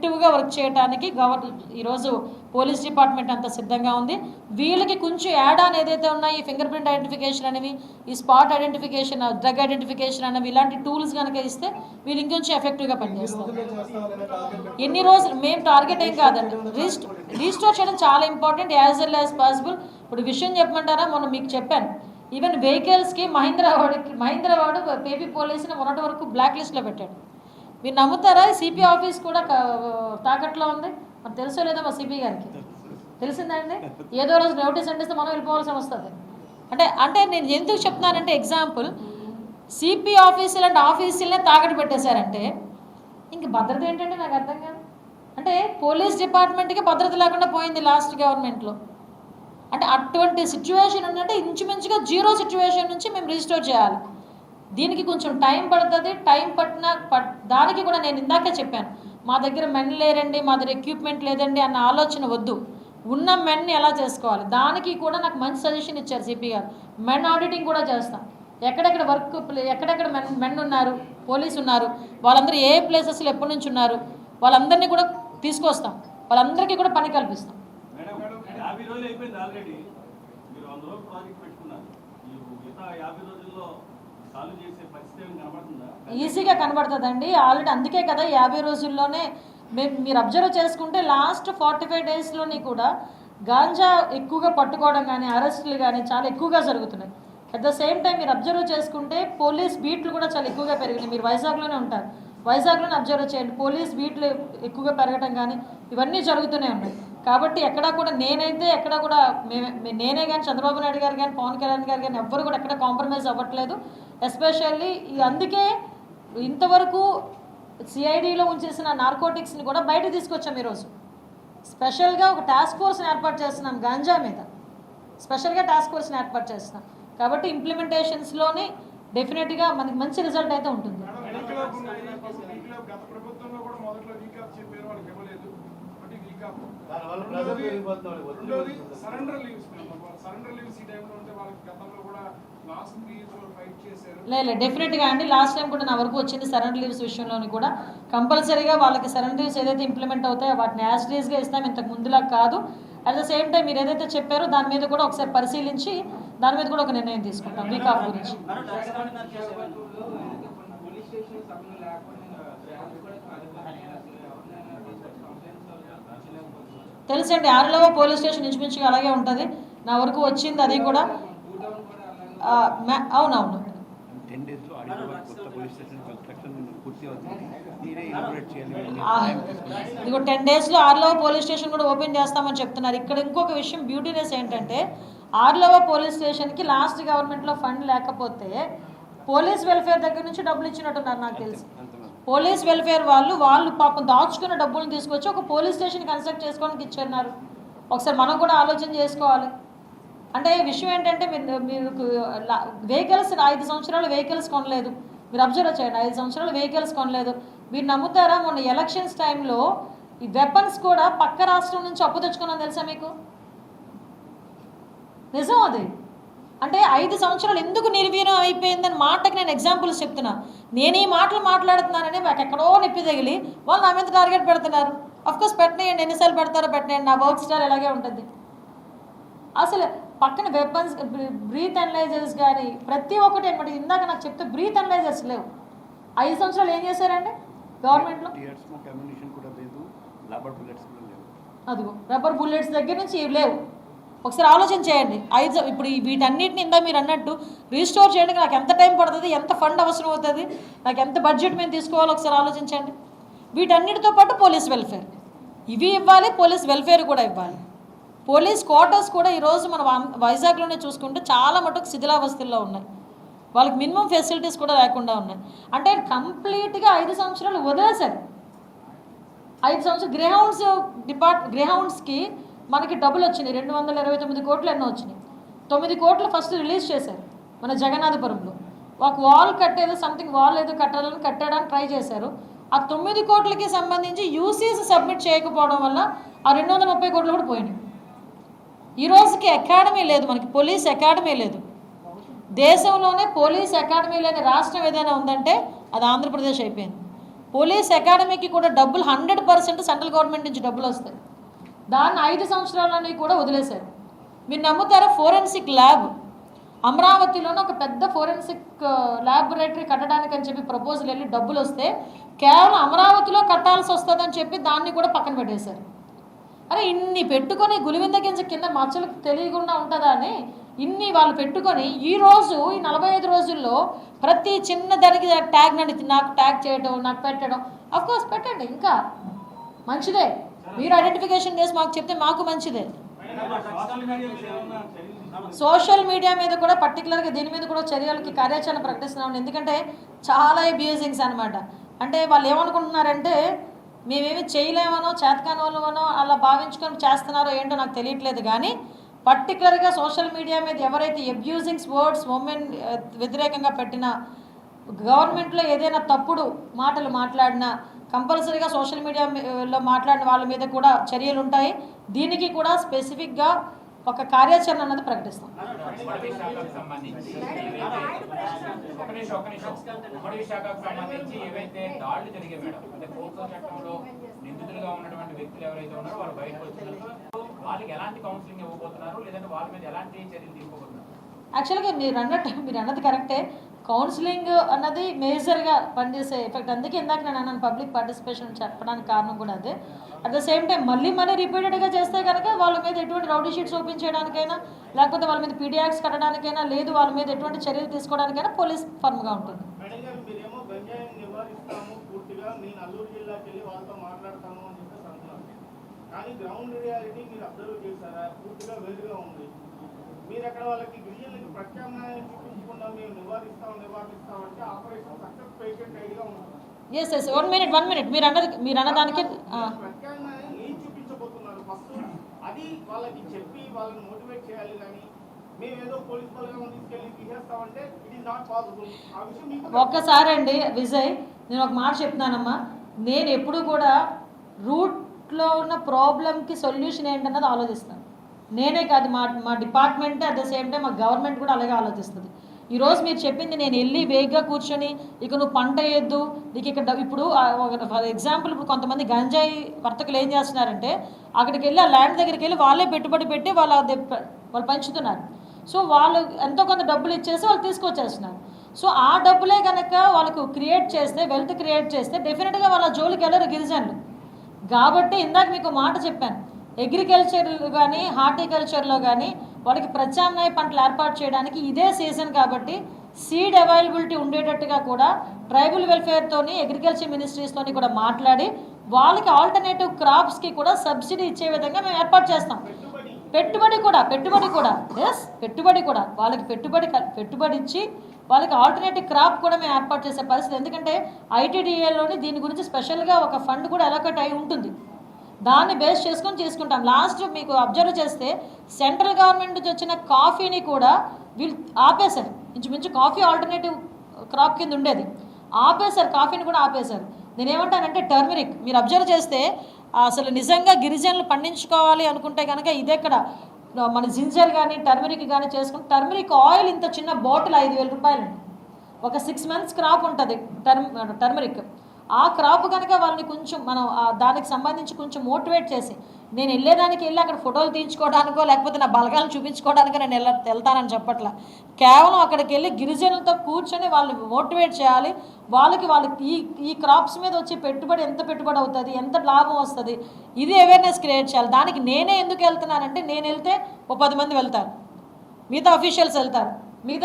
ఎఫెక్టివ్గా వర్క్ చేయడానికి గవర్ ఈరోజు పోలీస్ డిపార్ట్మెంట్ అంతా సిద్ధంగా ఉంది. వీళ్ళకి కొంచెం యాడ్ ఆన్ ఏదైతే ఉన్నాయో ఈ ఫింగర్ ప్రింట్ ఐడెంటిఫికేషన్ అనేవి ఈ స్పాట్ ఐడెంటిఫికేషన్ డ్రగ్ ఐడెంటిఫికేషన్ అనేవి ఇలాంటి టూల్స్ కనుక ఇస్తే వీళ్ళు ఇంకొంచెం ఎఫెక్టివ్గా పనిచేస్తారు. ఎన్ని రోజులు మేము టార్గెట్ ఏం కాదండి. రీస్ట్ రీస్టోర్ చేయడం చాలా important as well as possible ఇప్పుడు విషయం చెప్పమంటారా? మొన్న మీకు చెప్పాను. ఈవెన్ వెహికల్స్కి మహీంద్రా వాడికి మహీంద్రా వాడు పేపీ పోలీసుని మొన్నటి వరకు బ్లాక్ లిస్ట్లో పెట్టాడు. మీరు నమ్ముతారా? సిపి ఆఫీస్ కూడా తాకట్లో ఉంది. మరి తెలుసో లేదో మా సిపి గారికి. తెలిసిందండి ఏదో రోజు నోటీస్ అంటేస్తే మనం వెళ్ళిపోవాల్సి వస్తుంది. అంటే అంటే నేను ఎందుకు చెప్తున్నానంటే ఎగ్జాంపుల్ సిపి ఆఫీస్ అంటే ఆఫీసులనే తాకట్టు పెట్టేశారంటే ఇంక భద్రత ఏంటంటే నాకు అర్థం కాదు. అంటే పోలీస్ డిపార్ట్మెంట్కి భద్రత లేకుండా పోయింది లాస్ట్ గవర్నమెంట్లో. అంటే అటువంటి సిచ్యువేషన్ ఉందంటే ఇంచుమించుగా జీరో సిచ్యువేషన్ నుంచి మేము రిజిస్టర్ చేయాలి. దీనికి కొంచెం టైం పడుతుంది టైం పట్టిన పట్ దానికి కూడా నేను ఇందాకే చెప్పాను మా దగ్గర మెన్ లేరండి మా దగ్గర ఎక్విప్మెంట్ లేదండి అన్న ఆలోచన వద్దు. ఉన్న మెన్ని ఎలా చేసుకోవాలి? దానికి కూడా నాకు మంచి సజెషన్ ఇచ్చారు సిపి గారు. మెన్ ఆడిటింగ్ కూడా చేస్తాం. ఎక్కడెక్కడ వర్క్ ఎక్కడెక్కడ మెన్ మెన్ ఉన్నారు పోలీస్ ఉన్నారు వాళ్ళందరూ ఏ ప్లేసెస్లో ఎప్పటి నుంచి ఉన్నారు వాళ్ళందరినీ కూడా తీసుకొస్తాం. వాళ్ళందరికీ కూడా పని కల్పిస్తాం. యాభై రోజులు అయిపోయింది ఆల్రెడీ మీరు వంద రోజులు ప్రాజెక్ట్ పెట్టుకున్నారు యాభై రోజుల్లో ఈజీగా కనబడుతుందండి. ఆల్రెడీ అందుకే కదా యాభై రోజుల్లోనే మేము మీరు అబ్జర్వ్ చేసుకుంటే లాస్ట్ ఫార్టీ ఫైవ్ డేస్లోని కూడా గాంజా ఎక్కువగా పట్టుకోవడం కానీ అరెస్టులు కానీ చాలా ఎక్కువగా జరుగుతున్నాయి. అట్ ద సేమ్ టైం మీరు అబ్జర్వ్ చేసుకుంటే పోలీస్ బీట్లు కూడా చాలా ఎక్కువగా పెరిగినాయి. మీరు వైజాగ్లోనే ఉంటారు. వైజాగ్లోనే అబ్జర్వ్ చేయండి. పోలీస్ బీట్లు ఎక్కువగా పెరగడం కానీ ఇవన్నీ జరుగుతూనే ఉన్నాయి. కాబట్టి ఎక్కడా కూడా నేనైతే ఎక్కడ కూడా మేమే నేనే కానీ చంద్రబాబు నాయుడు గారు కానీ పవన్ కళ్యాణ్ గారు కానీ ఎవ్వరు కూడా ఎక్కడ కాంప్రమైజ్ అవ్వట్లేదు. ఎస్పెషల్లీ అందుకే ఇంతవరకు సిఐడిలో ఉంచేసిన నార్కోటిక్స్ని కూడా బయట తీసుకొచ్చాం ఈరోజు. స్పెషల్గా ఒక టాస్క్ ఫోర్స్ని ఏర్పాటు చేస్తున్నాం గాంజా మీద. స్పెషల్గా టాస్క్ ఫోర్స్ని ఏర్పాటు చేస్తున్నాం. కాబట్టి ఇంప్లిమెంటేషన్స్లోని డెఫినెట్గా మనకి మంచి రిజల్ట్ అయితే ఉంటుంది. రెండోది. సరెండర్ లీవ్స్ సరెండర్ లీవ్స్ ఈ టైంలో ఉంటే వాళ్ళకి గతంలో కూడా లాస్ట్ త్రీ ఇయర్స్లో ఫైట్ చేశారు. లేదు డెఫినెట్గా అండి. లాస్ట్ టైం కూడా నా వరకు వచ్చింది సరెండర్ లీవ్స్ విషయంలోని కూడా. కంపల్సరీగా వాళ్ళకి సరెండర్ లీవ్స్ ఏదైతే ఇంప్లిమెంట్ అవుతాయో వాటిని యాజ్ డేస్గా ఇస్తాం ఇంతకు ముందులా కాదు. అట్ ద సేమ్ టైం మీరు ఏదైతే చెప్పారో దాని మీద కూడా ఒకసారి పరిశీలించి దాని మీద కూడా ఒక నిర్ణయం తీసుకుంటాం. వీక్ ఆఫ్ గురించి మేడం ట్యాక్స్ కమిషనర్ చేసేవాళ్ళు పోలీస్ స్టేషన్ సభ్యులు లేకుండా బ్రాంచ్ కూడా కాదు కానీ అసలు ఎవరినైనా తీసుకొచ్చి కంప్లైంట్స్ రాసలేకపోతున్నారు తెలుసండి ఆరులో పోలీస్ స్టేషన్ ఇంచుమించుగా అలాగే ఉంటుంది. నా వరకు వచ్చింది అది కూడా అవునవును. ఇదిగో టెన్ డేస్లో ఆర్లో పోలీస్ స్టేషన్ కూడా ఓపెన్ చేస్తామని చెప్తున్నారు. ఇక్కడ ఇంకొక విషయం బ్యూటీనెస్ ఏంటంటే ఆర్లోవ పోలీస్ స్టేషన్కి లాస్ట్ గవర్నమెంట్లో ఫండ్ లేకపోతే పోలీస్ వెల్ఫేర్ దగ్గర నుంచి డబ్బులు ఇచ్చినట్టున్నారు నాకు తెలిసి. పోలీస్ వెల్ఫేర్ వాళ్ళు వాళ్ళు పాపం దాచుకున్న డబ్బులను తీసుకొచ్చి ఒక పోలీస్ స్టేషన్ కన్స్ట్రక్ట్ చేసుకోవడానికి ఇచ్చారు ఒకసారి మనం కూడా ఆలోచన చేసుకోవాలి. అంటే విషయం ఏంటంటే మీరు మీరు వెహికల్స్ ఐదు సంవత్సరాలు వెహికల్స్ కొనలేదు. మీరు అబ్జర్వ్ చేయండి ఐదు సంవత్సరాలు వెహికల్స్ కొనలేదు. మీరు నమ్ముతారా? మొన్న ఎలక్షన్స్ టైంలో ఈ వెపన్స్ కూడా పక్క రాష్ట్రం నుంచి అప్పు తెచ్చుకున్నాను తెలుసా మీకు? నిజం అది. అంటే ఐదు సంవత్సరాలు ఎందుకు నిర్వీర్యం అయిపోయిందని మాటకి నేను ఎగ్జాంపుల్స్ చెప్తున్నా. నేను ఈ మాటలు మాట్లాడుతున్నానని నాకు ఎక్కడో నొప్పి తగిలి వాళ్ళు నా మీద టార్గెట్ పెడుతున్నారు. కోర్స్ పెట్టనేయండి ఎన్నిసార్లు పెడతారో పెట్టనేయండి నా వర్క్ స్టైల్ ఎలాగే ఉంటుంది. అసలు పక్కన వెపన్స్ బ్రీత్ అనలైజర్స్ కానీ ప్రతి ఒక్కటి అనమాట ఇందాక నాకు చెప్తే బ్రీత్ అనలైజర్స్ లేవు. ఐదు సంవత్సరాలు ఏం చేశారండి? గవర్నమెంట్లో అదిగో రబ్బర్ బుల్లెట్స్ దగ్గర నుంచి లేవు. ఒకసారి ఆలోచన చేయండి. ఐదు ఇప్పుడు వీటన్నిటిని ఇందా మీరు అన్నట్టు రీస్టోర్ చేయడానికి నాకు ఎంత టైం పడుతుంది ఎంత ఫండ్ అవసరం అవుతుంది నాకు ఎంత బడ్జెట్ మేము తీసుకోవాలో ఒకసారి ఆలోచించండి. వీటన్నిటితో పాటు పోలీస్ వెల్ఫేర్ ఇవి ఇవ్వాలి పోలీస్ వెల్ఫేర్ కూడా ఇవ్వాలి. పోలీస్ క్వార్టర్స్ కూడా ఈరోజు మన వైజాగ్లోనే చూసుకుంటే చాలా మటుకు శిథిలావస్థల్లో ఉన్నాయి. వాళ్ళకి మినిమం ఫెసిలిటీస్ కూడా లేకుండా ఉన్నాయి. అంటే కంప్లీట్గా ఐదు సంవత్సరాలు వదిలేశారు. ఐదు సంవత్సరాలు గ్రేహౌండ్స్ డిపార్ట్ గ్రేహౌండ్స్కి మనకి డబ్బులు వచ్చినాయి. రెండు వందల ఇరవై తొమ్మిది కోట్లు ఎన్నో వచ్చినాయి. తొమ్మిది కోట్లు ఫస్ట్ రిలీజ్ చేశారు మన జగన్నాథపురంలో. ఒక వాల్ కట్టేదో సంథింగ్ వాల్ ఏదో కట్టాలని కట్టడానికి ట్రై చేశారు. ఆ తొమ్మిది కోట్లకి సంబంధించి యూసీస్ సబ్మిట్ చేయకపోవడం వల్ల ఆ రెండు వందల ముప్పై కోట్లు కూడా పోయినాయి. ఈ రోజుకి అకాడమీ లేదు మనకి పోలీస్ అకాడమీ లేదు. దేశంలోనే పోలీస్ అకాడమీ లేని రాష్ట్రం ఏదైనా ఉందంటే అది ఆంధ్రప్రదేశ్ అయిపోయింది. పోలీస్ అకాడమీకి కూడా డబ్బులు హండ్రెడ్ పర్సెంట్ సెంట్రల్ గవర్నమెంట్ నుంచి డబ్బులు వస్తాయి. దాన్ని ఐదు సంవత్సరాలని కూడా వదిలేశారు. మీరు నమ్ముతారా? ఫోరెన్సిక్ ల్యాబ్ అమరావతిలోనే ఒక పెద్ద ఫోరెన్సిక్ ల్యాబొరేటరీ uh, కట్టడానికి అని చెప్పి ప్రపోజల్ వెళ్ళి డబ్బులు వస్తే కేవలం అమరావతిలో కట్టాల్సి వస్తుందని చెప్పి దాన్ని కూడా పక్కన పెట్టేశారు. అరే ఇన్ని పెట్టుకొని గులివింద గింజ కింద మచ్చలకు తెలియకుండా ఉంటుందా అని ఇన్ని వాళ్ళు పెట్టుకొని ఈ రోజు ఈ నలభై ఐదు రోజుల్లో ప్రతి చిన్న దానికి ట్యాగ్ నడిచి నాకు ట్యాగ్ చేయడం నాకు పెట్టడం. కోర్స్ పెట్టండి ఇంకా. మంచిదే. మీరు ఐడెంటిఫికేషన్ చేసి మాకు చెప్తే మాకు మంచిదే. సోషల్ మీడియా మీద కూడా పర్టికులర్గా దీని మీద కూడా చర్యలకి కార్యాచరణ ప్రకటిస్తున్నాం ఎందుకంటే చాలా అబ్యూజింగ్స్ అనమాట అంటే వాళ్ళు ఏమనుకుంటున్నారంటే మేమేమి చేయలేమనో చేతకాని వాళ్ళమనో అలా భావించుకొని చేస్తున్నారో ఏంటో నాకు తెలియట్లేదు. కానీ పర్టికులర్గా సోషల్ మీడియా మీద ఎవరైతే అబ్యూజింగ్స్ వర్డ్స్ ఉమెన్ వ్యతిరేకంగా పెట్టిన గవర్నమెంట్లో ఏదైనా తప్పుడు మాటలు మాట్లాడినా కంపల్సరీగా సోషల్ మీడియాలో మాట్లాడిన వాళ్ళ మీద కూడా చర్యలు ఉంటాయి. దీనికి కూడా స్పెసిఫిక్గా ఒక కార్యాచరణ అన్నది ప్రకటిస్తాం. యాక్చువల్గా మీరు అన్నట్టు మీరు అన్నది కరెక్టే కౌన్సిలింగ్ అన్నది మేజర్గా పనిచేసే ఎఫెక్ట్ అందుకే ఇందాక నేను అన్నాను పబ్లిక్ పార్టిసిపేషన్ చెప్పడానికి కారణం కూడా అదే. అట్ ద సేమ్ టైం మళ్ళీ మళ్ళీ రిపీటెడ్గా చేస్తే కనుక వాళ్ళ మీద ఎటువంటి రౌడీ షీట్స్ ఓపెన్ చేయడానికైనా లేకపోతే వాళ్ళ మీద పీడియాక్స్ కట్టడానికైనా లేదు వాళ్ళ మీద ఎటువంటి చర్యలు తీసుకోవడానికైనా పోలీస్ ఫర్మ్గా ఉంటుంది. కానీ గ్రౌండ్ రియాలిటీ మీరు అబ్జర్వ్ చేశారా? పూర్తిగా వేరుగా ఉంది. మీరు అక్కడ వాళ్ళకి గిరిజనులకి ప్రత్యామ్నాయం చూపించకుండా మేము నివారిస్తాం నివారిస్తాం అంటే ఆపరేషన్ సక్సెస్ పేషెంట్ ఐడిగా ఉంటుంది yes yes one minute one minute మీరు అన్నది మీరు అన్నదానికి. ప్రత్యామ్నాయం ఏం చూపించబోతున్నారు. ఫస్ట్ అది వాళ్ళకి చెప్పి వాళ్ళని మోటివేట్ చేయాలి కానీ ఒక్కసారి అండి విజయ్ నేను ఒక మాట చెప్తున్నానమ్మా. నేను ఎప్పుడు కూడా రూట్లో ఉన్న ప్రాబ్లంకి సొల్యూషన్ ఏంటన్నది ఆలోచిస్తాను. నేనే కాదు మా మా department at the same time మా గవర్నమెంట్ కూడా అలాగే ఆలోచిస్తుంది. ఈరోజు మీరు చెప్పింది నేను వెళ్ళి వేగ్గా కూర్చొని ఇక నువ్వు పంట వేయద్దు నీకు ఇక్కడ ఇప్పుడు ఫర్ ఎగ్జాంపుల్ ఇప్పుడు కొంతమంది గంజాయి వర్తకులు ఏం చేస్తున్నారంటే అక్కడికి వెళ్ళి ఆ ల్యాండ్ దగ్గరికి వెళ్ళి వాళ్ళే పెట్టుబడి పెట్టి వాళ్ళ వాళ్ళు పంచుతున్నారు. సో వాళ్ళు ఎంతో కొంత డబ్బులు ఇచ్చేసి వాళ్ళు తీసుకొచ్చేస్తున్నారు. సో ఆ డబ్బులే కనుక వాళ్ళకు క్రియేట్ చేస్తే వెల్త్ క్రియేట్ చేస్తే డెఫినెట్గా వాళ్ళ జోలికి వెళ్ళరు గిరిజనులు. కాబట్టి ఇందాక మీకు మాట చెప్పాను అగ్రికల్చర్లో కానీ హార్టికల్చర్లో కానీ వాళ్ళకి ప్రత్యామ్నాయ పంటలు ఏర్పాటు చేయడానికి ఇదే సీజన్ కాబట్టి సీడ్ అవైలబిలిటీ ఉండేటట్టుగా కూడా ట్రైబల్ వెల్ఫేర్తోని అగ్రికల్చర్ మినిస్ట్రీస్తోని కూడా మాట్లాడి వాళ్ళకి ఆల్టర్నేటివ్ క్రాప్స్కి కూడా సబ్సిడీ ఇచ్చే విధంగా మేము ఏర్పాటు చేస్తాం. పెట్టుబడి కూడా పెట్టుబడి కూడా ఎస్ పెట్టుబడి కూడా. వాళ్ళకి పెట్టుబడి క- పెట్టుబడి ఇచ్చి వాళ్ళకి ఆల్టర్నేటివ్ క్రాప్ కూడా మేము ఏర్పాటు చేసే పరిస్థితి. ఎందుకంటే ఐటీడీఏలోని దీని గురించి స్పెషల్గా ఒక ఫండ్ కూడా అలొకేట్ అయి ఉంటుంది. దాన్ని బేస్ చేసుకొని చేసుకుంటాం. లాస్ట్ మీకు అబ్జర్వ్ చేస్తే సెంట్రల్ గవర్నమెంట్ నుంచి వచ్చిన కాఫీని కూడా వీళ్ళు ఆపేశారు. ఇంచుమించు కాఫీ ఆల్టర్నేటివ్ క్రాప్ కింద ఉండేది. ఆపేశారు కాఫీని కూడా ఆపేశారు. నేనేమంటానంటే టర్మరిక్. మీరు అబ్జర్వ్ చేస్తే అసలు నిజంగా గిరిజనులు పండించుకోవాలి అనుకుంటే కనుక ఇదెక్కడ మన జింజర్ కానీ టర్మరిక్ కానీ చేసుకుని టర్మరిక్ ఆయిల్ ఇంత చిన్న బాటిల్ ఐదు వేల రూపాయలు ఒక సిక్స్ మంత్స్ క్రాప్ ఉంటుంది టర్మ్ టర్మరిక్. ఆ క్రాప్ కనుక వాళ్ళని కొంచెం మనం దానికి సంబంధించి కొంచెం మోటివేట్ చేసి నేను వెళ్ళేదానికి వెళ్ళి అక్కడ ఫోటోలు తీయించుకోవడానికో లేకపోతే నా బలగాలను చూపించుకోవడానికో నేను వెళ్ళ వెళ్తానని చెప్పట్లా. కేవలం అక్కడికి వెళ్ళి గిరిజనులతో కూర్చొని వాళ్ళని మోటివేట్ చేయాలి. వాళ్ళకి వాళ్ళకి ఈ ఈ క్రాప్స్ మీద వచ్చే పెట్టుబడి ఎంత పెట్టుబడి అవుతుంది ఎంత లాభం వస్తుంది ఇది అవేర్నెస్ క్రియేట్ చేయాలి. దానికి నేనే ఎందుకు వెళ్తున్నానంటే నేను వెళ్తే ఓ పది మంది వెళ్తారు. మిగతా అఫీషియల్స్ వెళ్తారు.